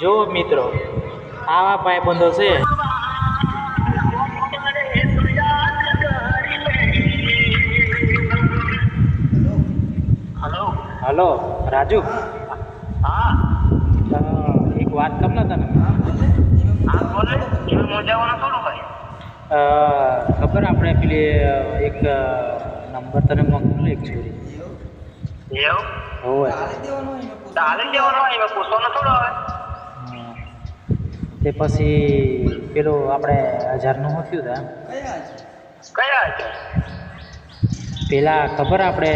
જો મિત્રો આવા ભાઈબંધો છે. હલો. હલો રાજુ. હા. એક વાત કર ને તને. ખબર આપણે પેલી એક નંબર તને મોકલું એક છોરી એવું? હોય ચાલી દેવાનો હોય પૂછવાનું થોડું આવે હા. તે પછી પેલું આપણે હજારનું શું થયું હતા કયા છે પેલા ખબર આપણે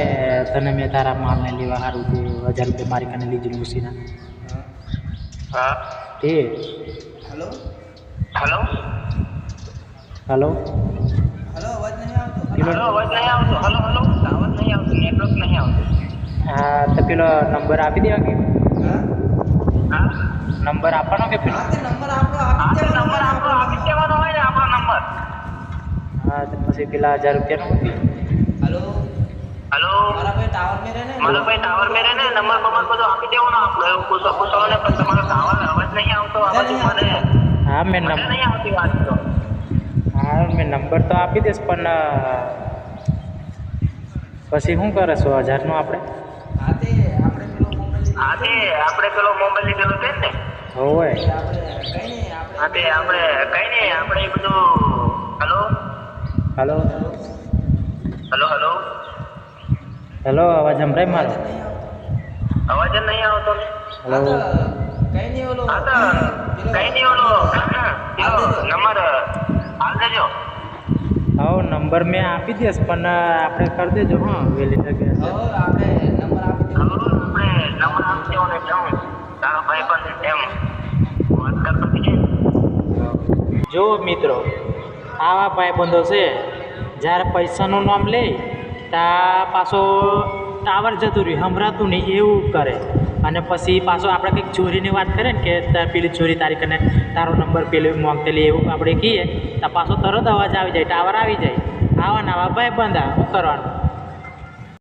તને મેં તારા માલને લેવા સારું તે હજાર રૂપિયા મારી કને લીધેલું ઉસીના હા. તે? હલો? હલો? હલો? અવાજ નહીં આવતો? હલો હલો અવાજ નહીં આવતો નેટવર્ક નહીં આવતું. હા તો પેલો નંબર આપી દેવા કે? હા? નંબર આપવાનો કે પેલો? પછી પેલા હજાર રૂપિયા હતું હલો? મારા ભાઈ ટાવર મેરે ને? નંબર બંબર બધું આપી દેવો ને આપણે. એવું પૂછો પૂછો ને પણ તમારો ટાવર અવાજ નહીં આવતો અવાજ મને. હા મેં નંબર નહીં આવતી વાત તો. હા મેં નંબર તો આપી દઈશ પણ પછી શું કરે સો હજારનું આપણે? હા તે આપણે પેલો મોબાઈલ લીધેલો છે ને? હોવે. હા તે આપણે કઈ નહીં આપણે બધું hello hello. Hello hello. Hello અવાજ સંભળાય મારો? અવાજ જ નહીં આવતો. હલો. નહીં ઓલો. કઈ નહીં ઓલો. નંબર હાલ દેજો. હા નંબર મેં આપી દઈશ પણ આપણે કરી દેજો હા વહેલી તકે આપણે નંબર આપી દેવો ને જાઉં તારો ભાઈ પણ એમ વાત કરતો જો મિત્રો આવા ભાઈબંધો છે. જ્યારે પૈસાનું નામ લે ત્યાં પાછો ટાવર જતું રહ્યું, સંભળાતું નહીં, એવું કરે. અને પછી પાછો આપણે કંઈક ચોરીની વાત કરીએ ને કે પેલી ચોરી તારી કને તારો નંબર પેલી મોકલેલી એવું આપણે કહીએ, તો પાછો તરત અવાજ આવી જાય, ટાવર આવી જાય. આવા નવા ભાઈબંધ આ કરવાનું?